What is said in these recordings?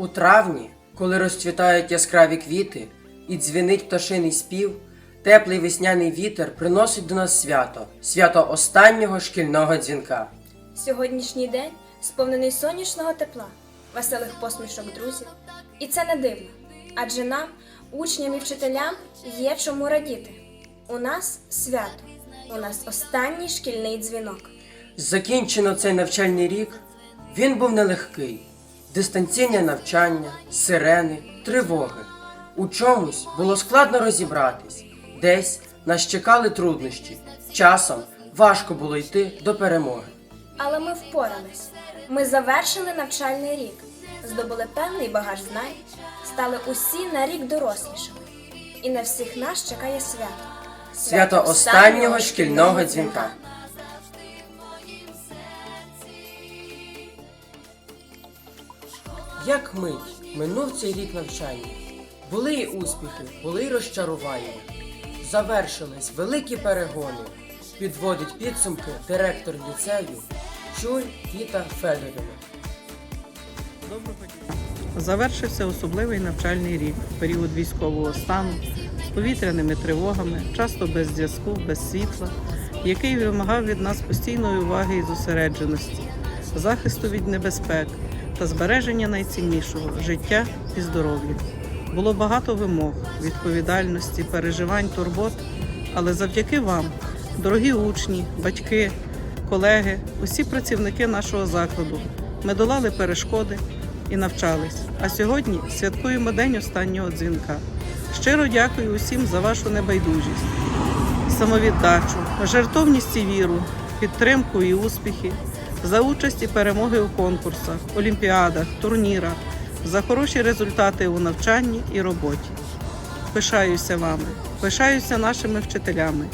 У травні, коли розцвітають яскраві квіти і дзвенить пташиний спів, теплий весняний вітер приносить до нас свято, свято останнього шкільного дзвінка. Сьогоднішній день сповнений сонячного тепла, веселих посмішок друзів. І це не дивно, адже нам, учням і вчителям, є чому радіти. У нас свято, у нас останній шкільний дзвінок. Закінчено цей навчальний рік. Він був нелегкий. Дистанційне навчання, сирени, тривоги. У чомусь було складно розібратись, десь нас чекали труднощі. Часом важко було йти до перемоги. Але ми впорались. Ми завершили навчальний рік, здобули певний багаж знань, стали усі на рік дорослішими. І на всіх нас чекає свято. Свято останнього шкільного дзвінка. Як мить минув цей рік навчання. Були й успіхи, були й розчарування. Завершились великі перегони. Підводить підсумки директор ліцею Чуй Віта Федорівна. Завершився особливий навчальний рік, період військового стану, з повітряними тривогами, часто без зв'язку, без світла, який вимагав від нас постійної уваги і зосередженості, захисту від небезпек та збереження найціннішого життя і здоров'я. Було багато вимог, відповідальності, переживань, турбот, але завдяки вам, дорогі учні, батьки, колеги, усі працівники нашого закладу, ми долали перешкоди і навчались. А сьогодні святкуємо день останнього дзвінка. Щиро дякую усім за вашу небайдужість, самовіддачу, жертовність і віру, підтримку і успіхи, за участь і перемоги у конкурсах, олімпіадах, турнірах, за хороші результати у навчанні і роботі. Пишаюся вами, пишаюся нашими вчителями,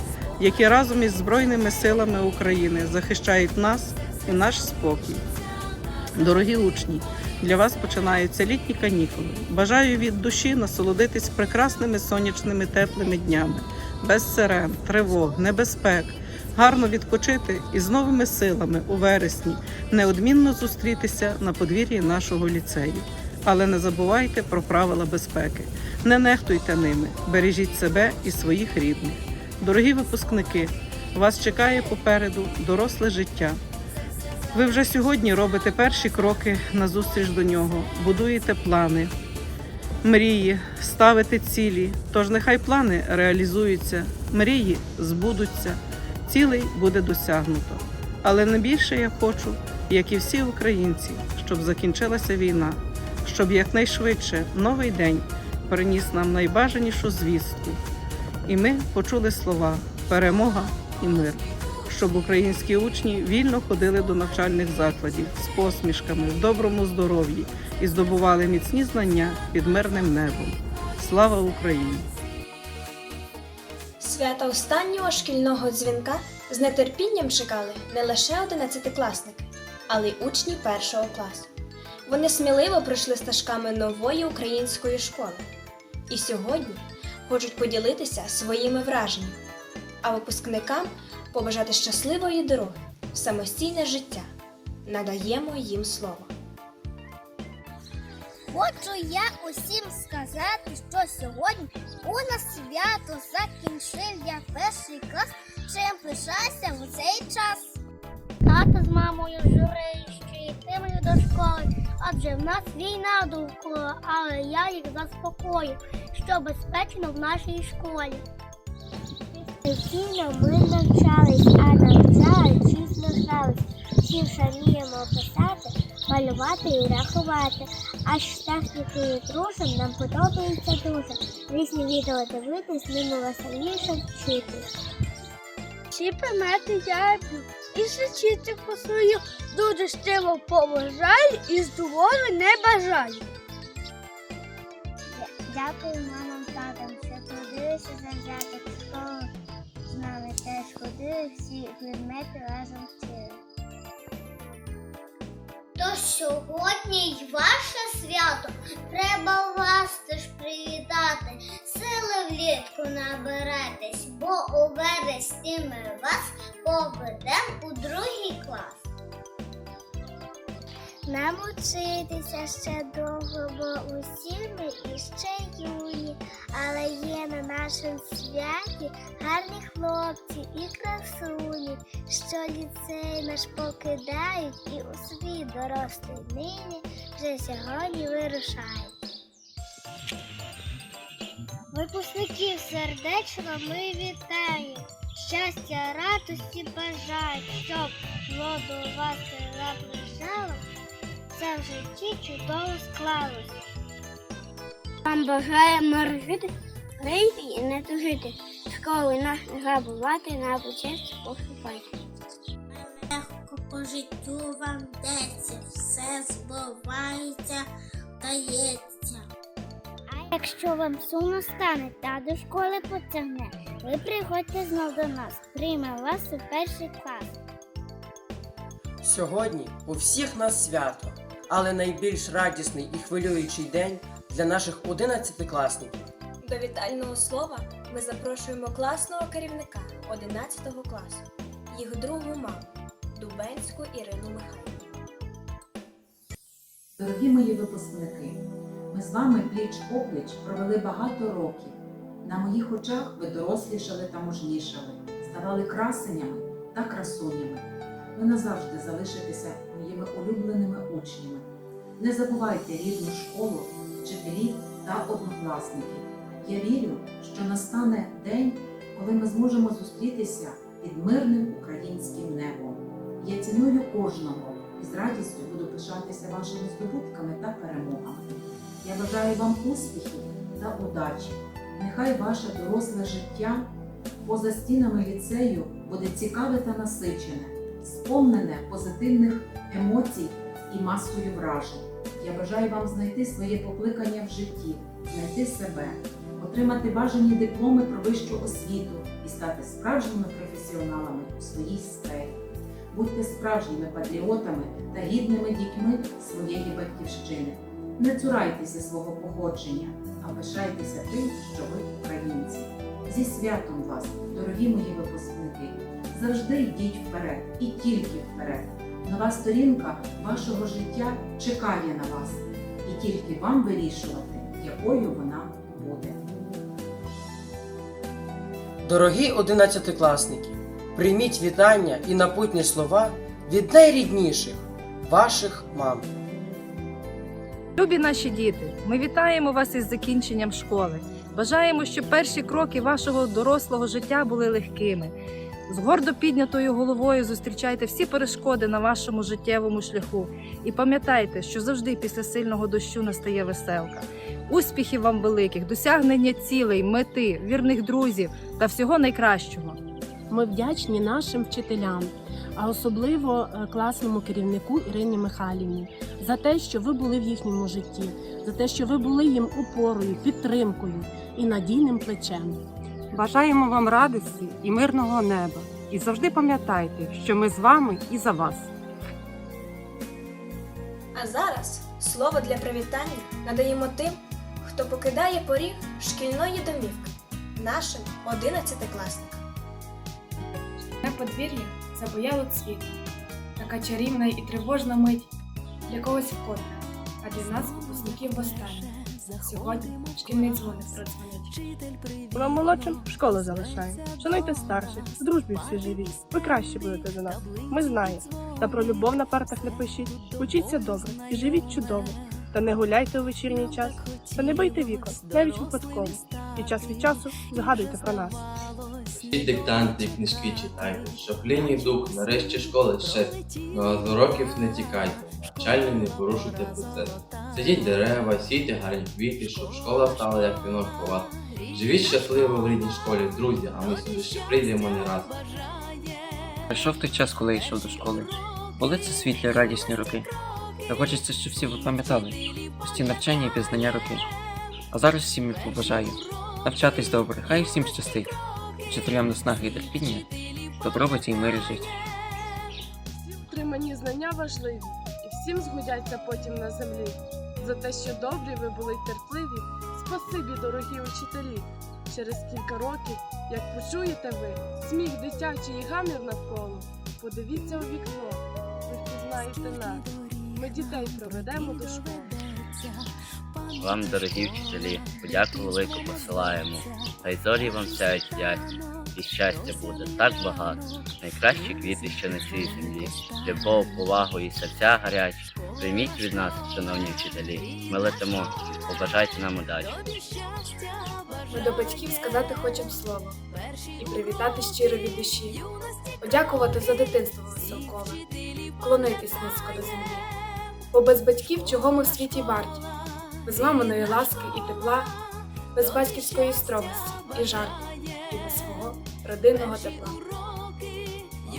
які разом із Збройними силами України захищають нас і наш спокій. Дорогі учні, для вас починаються літні канікули. Бажаю від душі насолодитись прекрасними сонячними теплими днями, без сирен, тривог, небезпек, гарно відпочити і з новими силами у вересні неодмінно зустрітися на подвір'ї нашого ліцею. Але не забувайте про правила безпеки. Не нехтуйте ними, бережіть себе і своїх рідних. Дорогі випускники, вас чекає попереду доросле життя. Ви вже сьогодні робите перші кроки назустріч до нього, будуєте плани, мрії, ставите цілі. Тож нехай плани реалізуються, мрії збудуться, цілий буде досягнуто. Але не більше я хочу, як і всі українці, щоб закінчилася війна, щоб якнайшвидше новий день приніс нам найбажанішу звістку. І ми почули слова перемога і мир щоб українські учні вільно ходили до навчальних закладів з посмішками, в доброму здоров'ї і здобували міцні знання під мирним небом. Слава Україні! Свята останнього шкільного дзвінка з нетерпінням чекали не лише одинадцятикласники, але й учні першого класу. Вони сміливо пройшли стежками нової української школи і сьогодні хочуть поділитися своїми враженнями, а випускникам побажати щасливої дороги в самостійне життя. Надаємо їм слово. Хочу я усім сказати, що сьогодні у нас свято закінчив я перший клас, чим пишаюся в цей час. Тата з мамою журищі йтимуть до школи, адже в нас війна довкола, але я їх заспокою, що безпечно в нашій школі. Постійно ми навчались, а навчаючись навчались. Всі вміємо писати, малювати і рахувати. Аж з технікою дружим нам подобається дуже. Різні відео дивитись, ними веселіше вчитись. Всі примети я люблю і сучительку свою дуже щиро поважаю і здоров'я не бажаю. Дякую мамам татам, що трудилися завзяти школу. З нами теж ходили всі предмети разом вчили. Сьогодні й ваше свято. Треба вас теж привітати. Сили влітку наберетесь, бо у вересні ми вас поведемо у другий клас. Нам учитися ще довго, бо усі ми іще юні, але є на нашому святі гарні хлопці і красуні, що ліцей наш покидають і у світ дорослий нині вже сьогодні вирушають. Випускників сердечно ми вітаємо. Щастя, радості бажаємо, щоб воду вас наближало, все в житті чудово склалось. Вам бажаємо жити, грейти і не тужити, школи нас не грабувати, на почесть поступати. Легко по життю вам деться, все збувається, дається. А якщо вам сумно стане та до школи потягне, ви приходьте знов до нас, прийме вас у перший клас. Сьогодні у всіх нас свято, але найбільш радісний і хвилюючий день для наших одинадцятикласників. До вітального слова ми запрошуємо класного керівника 11 класу, їх другу маму Дубенську Ірину Михайлівну. Дорогі мої випускники, ми з вами пліч опліч провели багато років. На моїх очах ви дорослішали та мужнішали, ставали красенями та красунями. Ви назавжди залишитеся моїми улюбленими учнями. Не забувайте рідну школу, вчителів та однокласників. Я вірю, що настане день, коли ми зможемо зустрітися під мирним українським небом. Я ціную кожного і з радістю буду пишатися вашими здобутками та перемогами. Я бажаю вам успіхів та удачі. Нехай ваше доросле життя поза стінами ліцею буде цікаве та насичене, сповнене позитивних емоцій і масою вражень. Я бажаю вам знайти своє покликання в житті, знайти себе, отримати бажані дипломи про вищу освіту і стати справжніми професіоналами у своїй сфері. Будьте справжніми патріотами та гідними дітьми своєї батьківщини. Не цурайтеся свого походження, а пишайтеся тим, що ви українці. Зі святом вас, дорогі мої випускники! Завжди йдіть вперед і тільки вперед. Нова сторінка вашого життя чекає на вас, і тільки вам вирішувати, якою вона буде. Дорогі одинадцятикласники, прийміть вітання і напутні слова від найрідніших ваших мам. Любі наші діти, ми вітаємо вас із закінченням школи. Бажаємо, щоб перші кроки вашого дорослого життя були легкими. З гордо піднятою головою зустрічайте всі перешкоди на вашому життєвому шляху і пам'ятайте, що завжди після сильного дощу настає веселка. Успіхів вам великих, досягнення цілей, мети, вірних друзів та всього найкращого. Ми вдячні нашим вчителям, а особливо е, класному керівнику Ірині Михайлівні за те, що ви були в їхньому житті, за те, що ви були їм опорою, підтримкою і надійним плечем. Бажаємо вам радості і мирного неба. І завжди пам'ятайте, що ми з вами і за вас. А зараз слово для привітання надаємо тим, хто покидає поріг шкільної домівки, нашим одинадцятикласникам. На подвір'я забояло цвіт. Така чарівна і тривожна мить для когось вкотре, а для нас, випускників востаннє. Сьогодні шкільний дзвоник продзвонить. Вам молодшим школу залишає. Шануйте старших, в дружбі всі живі. Ви краще будете за нас. Ми знаємо. Та про любов на партах не пишіть. Учіться добре і живіть чудово. Та не гуляйте у вечірній час, та не бийте вікон, навіть випадково. І час від часу згадуйте про нас. Всі диктанти книжки читайте, щоб ліній дух, нарешті школи ще. Ну а з уроків не тікайте, навчальний не порушуйте процес. Сидіть дерева, сійте гарні квіти, щоб школа стала як вінок ховати. Живіть щасливо в рідній школі, друзі, а ми сюди ще прийдемо не раз. Прийшов той час, коли я йшов до школи. Були це світлі, радісні роки. Та хочеться, щоб всі ви пам'ятали пусті навчання і пізнання роки. А зараз всім я побажаю навчатись добре, хай всім щастить, вчителям наснаги і терпіння, добробуті і мирі жить. Отримані знання важливі, і всім згодяться потім на землі. За те, що добрі ви були й терпливі, спасибі, дорогі учителі. Через кілька років, як почуєте ви сміх дитячий і гамір навколо, подивіться у вікно, ви впізнаєте нас. ми дітей проведемо до школи. Вам, дорогі вчителі, подяку велику посилаємо. Хай зорі вам сяють ясні, і щастя буде так багато. Найкращі квіти, що на цій землі. Любов, повагу і серця гарячі. Прийміть від нас, шановні вчителі. Ми летимо. Побажайте нам удачі. Ми до батьків сказати хочемо слово і привітати щиро від душі, подякувати за дитинство веселкове, вклонитись низько до землі. Бо без батьків чого ми в світі варті, без маминої ласки і тепла, без батьківської строгості і жарту, і без свого родинного тепла.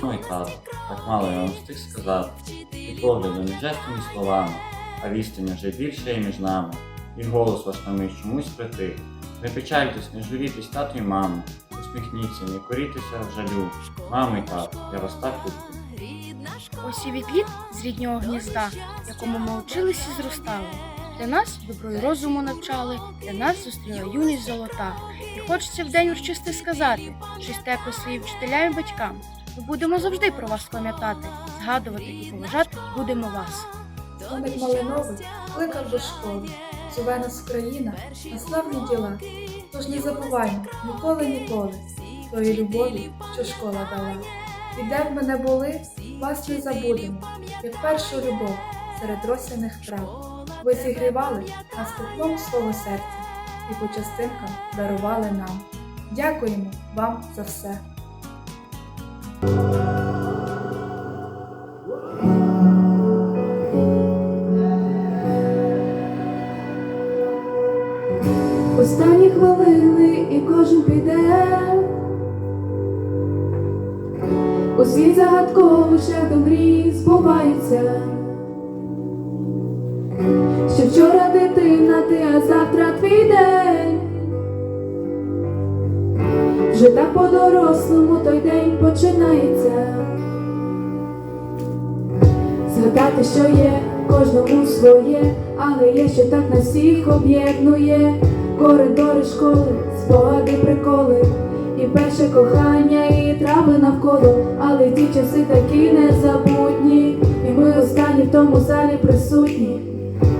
Ой, тато, так мало я вам встиг сказати. І поглядом, і жестом, і словами, а відстань вже більше і між нами. І голос ваш на мить чомусь притих. Не печальтесь, не журітесь, тату і мамо. Усміхніться, не корітеся в жалю. Мамо і тато, я вас так люблю. Ось і відліт з ріднього гнізда, якому ми учились і зростали. Для нас добро й розуму навчали, для нас зустріла юність золота. І хочеться в день урочисти сказати, щось тепле своїм вчителям і батькам. Ми будемо завжди про вас пам'ятати, згадувати і поважати будемо вас. Коник малиновий кликав до школи, зове нас Україна на славні діла. Тож не забуваймо ніколи, ніколи тої любові, що школа дала. І де б ми не були, вас не забудемо, як першу любов серед росяних трав. Ви зігрівали нас теплом свого серця і по частинкам дарували нам. Дякуємо вам за все. Останні хвилини і кожен піде У світ загадковий шлях до мрій збувається Що вчора дитина ти, а завтра твій день. Вже так по-дорослому той день починається. Згадати, що є, кожному своє, але є, що так нас всіх об'єднує. Коридори школи, спогади, приколи, і перше кохання, і трави навколо, але ті часи такі незабутні, і ми останні в тому залі присутні,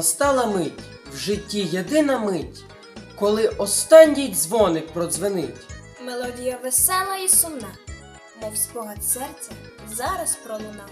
настала мить, в житті єдина мить, коли останній дзвоник продзвенить. Мелодія весела і сумна, мов спогад серця, зараз пролуна.